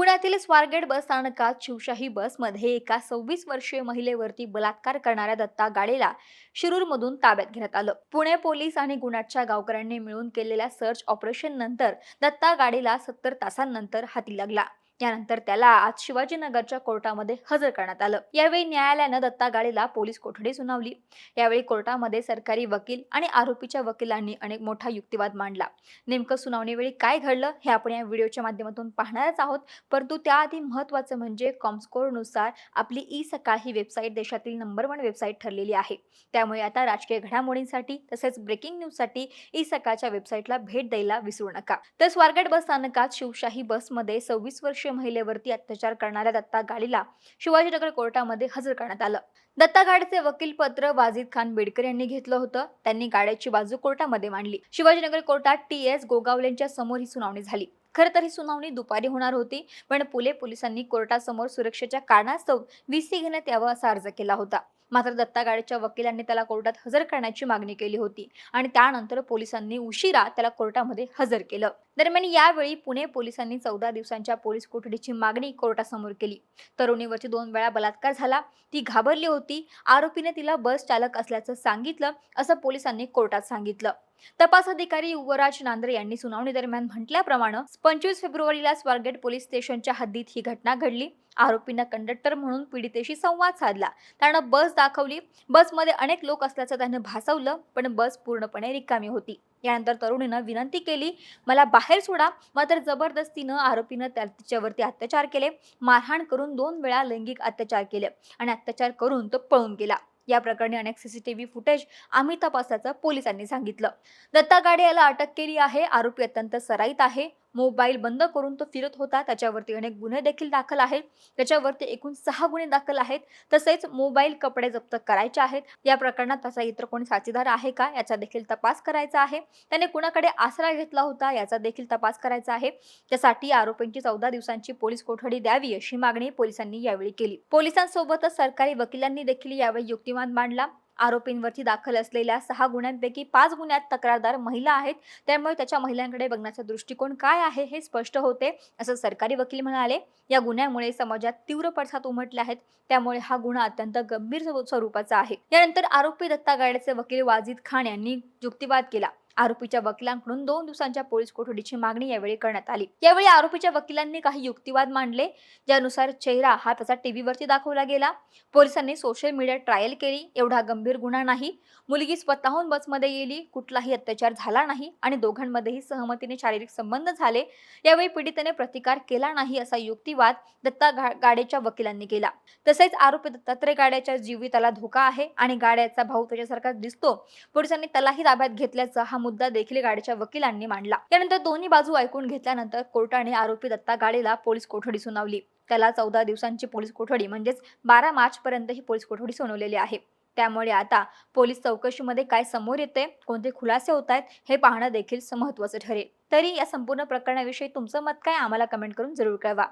पुण्यातील स्वारगेट बस स्थानकात शिवशाही बसमध्ये एका सव्वीस वर्षीय महिलेवरती बलात्कार करणाऱ्या दत्ता गाडेला शिरूरमधून ताब्यात घेण्यात आलं. पुणे पोलीस आणि गुणाच्या गावकऱ्यांनी मिळून केलेल्या सर्च ऑपरेशन नंतर दत्ता गाडेला सत्तर तासांनंतर हाती लागला. यानंतर त्याला आज शिवाजीनगरच्या कोर्टामध्ये हजर करण्यात आलं. यावेळी न्यायालयानं दत्ता गाडीला पोलीस कोठडी सुनावली. यावेळी कोर्टामध्ये सरकारी वकील आणि आरोपीच्या वकिलांनी अनेक मोठा युक्तिवाद मांडला. नेमकं सुनावणीवेळी काय घडलं हे आपण या व्हिडिओच्या माध्यमातून पाहणारच आहोत. परंतु त्याआधी महत्वाचं म्हणजे कॉमस्कोरनुसार आपली ई सकाळ ही वेबसाईट देशातील नंबर वन वेबसाईट ठरलेली आहे. त्यामुळे आता राजकीय घडामोडींसाठी तसेच ब्रेकिंग न्यूजसाठी ई सकाळच्या वेबसाईटला भेट द्यायला विसरू नका. तर स्वारगेट बस स्थानकात शिवशाही बसमध्ये सव्वीस वर्षीय महिलेवरती अत्याचार करणाऱ्या दत्ता गाडीला शिवाजीनगर कोर्टामध्ये हजर करण्यात आलं. दत्ता गाडीचे वकील पत्र वाजिद खान बेडकर यांनी घेतलं होतं. त्यांनी गाड्याची बाजू कोर्टामध्ये मांडली. शिवाजीनगर कोर्टात टी. एस. गोगावलेंच्या समोर ही सुनावणी झाली. खरं तर ही सुनावणी दुपारी होणार होती पण पुणे पोलिसांनी कोर्टासमोर सुरक्षेच्या कारणास्तव व्हीसी घेण्यात यावं असा अर्ज केला होता. मात्र दत्ता गाडेच्या वकिलांनी त्याला कोर्टात हजर करण्याची मागणी केली होती आणि त्यानंतर पोलिसांनी उशिरा त्याला कोर्टामध्ये हजर केलं. दरम्यान यावेळी पुणे पोलिसांनी चौदा दिवसांच्या पोलीस कोठडीची मागणी कोर्टासमोर केली. तरुणीवरची दोन वेळा बलात्कार झाला. ती घाबरली होती. आरोपीने तिला बस चालक असल्याचं सांगितलं असं पोलिसांनी कोर्टात सांगितलं. तपास अधिकारी युवराज नांद्रे यांनी सुनावणी दरम्यान म्हटल्याप्रमाणे पंचवीस फेब्रुवारीला स्वारगेट पोलीस स्टेशनच्या हद्दीत ही घटना घडली. आरोपीनं कंडक्टर म्हणून पीडितेशी संवाद साधला. त्यानं बस दाखवली. बसमध्ये अनेक लोक असल्याचं त्यानं भासवलं पण बस पूर्णपणे रिकामी होती. यानंतर तरुणीनं विनंती केली मला बाहेर सोडा. मात्र जबरदस्तीनं आरोपीनं त्या तिच्यावरती अत्याचार केले. मारहाण करून दोन वेळा लैंगिक अत्याचार केले आणि अत्याचार करून तो पळून गेला. या प्रकरणी अनेक सीसीटीव्ही फुटेज आम्ही तपासल्याचं पोलिसांनी सांगितलं. दत्ता गाडे याला अटक केली आहे. आरोपी अत्यंत सराईत आहे. मोबाईल बंद करून तो फिरत होता. त्याच्यावरती अनेक गुन्हे देखील दाखल आहेत. त्याच्यावरती एकूण सहा गुन्हे दाखल आहेत. तसेच मोबाईल कपडे जप्त करायचे आहेत. या प्रकरणात त्याचा इतर कोणी साथीदार आहे का? याचा देखील तपास करायचा आहे. त्याने कुणाकडे आसरा घेतला होता? याचा देखील तपास करायचा आहे. त्यासाठी आरोपींची चौदा दिवसांची पोलीस कोठडी द्यावी अशी मागणी पोलिसांनी यावेळी केली. पोलिसांसोबतच सरकारी वकिलांनी देखील यावेळी युक्तिवाद मांडला. आरोपींवरती दाखल असलेल्या सहा गुन्ह्यांपैकी पाच गुन्ह्यात तक्रारदार महिला आहेत. त्यामुळे त्याच्या महिलांकडे बघण्याचा दृष्टिकोन काय आहे हे स्पष्ट होते असं सरकारी वकील म्हणाले. या गुन्ह्यामुळे समाजात तीव्र पडसाद उमटले आहेत. त्यामुळे हा गुन्हा अत्यंत गंभीर स्वरूपाचा आहे. यानंतर आरोपी दत्ता गाड्याचे वकील वाजिद खान यांनी युक्तिवाद केला. आरोपीच्या वकिलांकडून दोन दिवसांच्या पोलीस कोठडीची मागणी यावेळी करण्यात आली. यावेळी आरोपीच्या वकिलांनी काही युक्तिवाद मांडले ज्यानुसार चेहरा हा त्याचा टीव्हीवरती दाखवला गेला. पोलिसांनी सोशल मीडिया ट्रायल केली एवढा गंभीर गुन्हा नाही. मुलगी स्वतःहून बसमध्ये गेली कुठलाही अत्याचार झाला नाही आणि दोघांमध्येही सहमतीने शारीरिक संबंध झाले. यावेळी पीडितेने प्रतिकार केला नाही असा युक्तिवाद दत्ता गा- गाडेच्या वकिलांनी केला. तसेच आरोपी दत्तात्रय गाड्याच्या जीविताला धोका आहे आणि गाड्याचा भाऊ त्याच्यासारखा दिसतो. पोलिसांनी त्यालाही ताब्यात घेतल्याचा हा मुद्दा देखील गाडीच्या वकिलांनी मांडला. त्यानंतर दोन्ही बाजू ऐकून घेतल्यानंतर कोर्टाने आरोपी दत्ता गाडेला पोलीस कोठडी सुनावली. त्याला चौदा दिवसांची पोलीस कोठडी म्हणजेच बारा मार्च पर्यंत ही पोलीस कोठडी सुनावलेली आहे. त्यामुळे आता पोलीस चौकशीमध्ये काय समोर येते कोणते खुलासे होत आहेत हे पाहणं देखील महत्वाचं ठरेल. तरी या संपूर्ण प्रकरणाविषयी तुमचं मत काय आम्हाला कमेंट करून जरूर कळवा.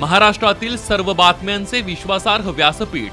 महाराष्ट्रातील सर्व बातम्यांचे विश्वासार्ह व्यासपीठ